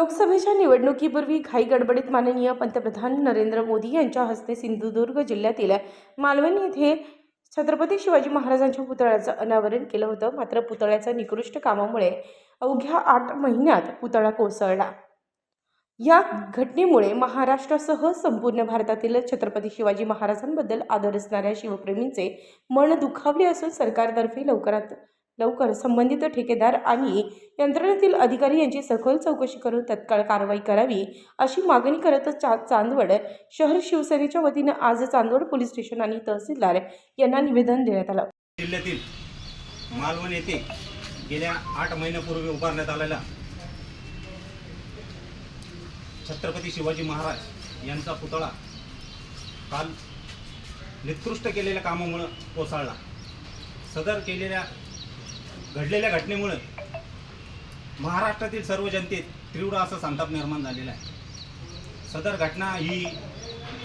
लोकसभेच्या निवडणुकीपूर्वी घाई गडबडीत माननीय पंतप्रधान नरेंद्र मोदी यांच्या हस्ते सिंधुदुर्ग जिल्ह्यातील मालवण येथे छत्रपती शिवाजी महाराजांच्या पुतळ्याचं अनावरण केलं होतं. मात्र पुतळ्याच्या निकृष्ट कामामुळे अवघ्या आठ महिन्यात पुतळा कोसळला. या घटनेमुळे महाराष्ट्रासह संपूर्ण भारतातील छत्रपती शिवाजी महाराजांबद्दल आदर असणाऱ्या शिवप्रेमींचे मन दुखावले असून सरकारतर्फे लवकरात लवकर संबंधित ठेकेदार आणि यंत्रणेतील अधिकारी यांची सखोल चौकशी करून तत्काळ कारवाई करावी अशी मागणी करत चा चांदवड शहर शिवसेनेच्या वतीनं आज चांदवड पोलीस स्टेशन आणि तहसीलदार यांना निवेदन देण्यात आलं. जिल्ह्यातील मालवण येथे गेल्या आठ महिन्यापूर्वी उभारण्यात आलेला छत्रपती शिवाजी महाराज यांचा पुतळा काल निकृष्ट केलेल्या कामामुळं कोसळला. सदर केलेल्या घडलेल्या घटनेमुळं महाराष्ट्रातील सर्व जनतेत तीव्र असा संताप निर्माण झालेला आहे. सदर घटना ही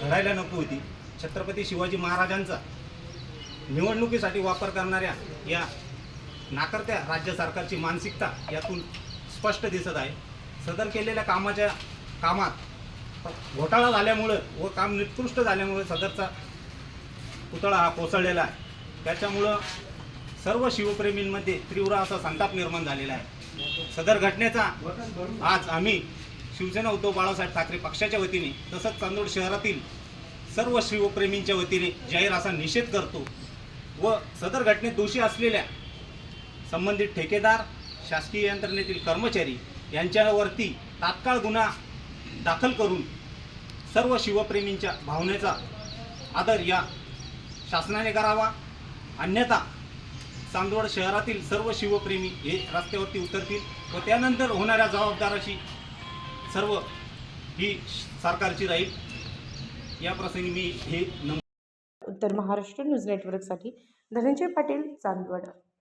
घडायला नको होती. छत्रपती शिवाजी महाराजांचा निवडणुकीसाठी वापर करणाऱ्या या नाकर्त्या राज्य सरकारची मानसिकता यातून स्पष्ट दिसत आहे. सदर केलेल्या कामाच्या कामात घोटाळा झाल्यामुळं व काम निकृष्ट झाल्यामुळे सदरचा पुतळा हा कोसळलेला आहे. त्याच्यामुळं सर्व शिवप्रेमींमध्ये तीव्र असा संताप निर्माण झालेला आहे. सदर घटनेचा आज आम्ही शिवसेना उद्धव बाळासाहेब ठाकरे पक्षाच्या वतीने तसंच चांदोड शहरातील सर्व शिवप्रेमींच्या वतीने जाहीर असा निषेध करतो व सदर घटनेत दोषी असलेल्या संबंधित ठेकेदार शासकीय यंत्रणेतील कर्मचारी यांच्यावरती तात्काळ गुन्हा दाखल करून सर्व शिवप्रेमींच्या भावनेचा आदर या शासनाने करावा. अन्यथा चांदवड शहरातील सर्व शिवप्रेमी हे रस्त्यावरती उतरतील व त्यानंतर होणाऱ्या जबाबदाराशी सर्व ही सरकारची राहील. या प्रसंगी मी हे नम उत्तर महाराष्ट्र न्यूज नेटवर्कसाठी धनंजय पाटील चांदवड.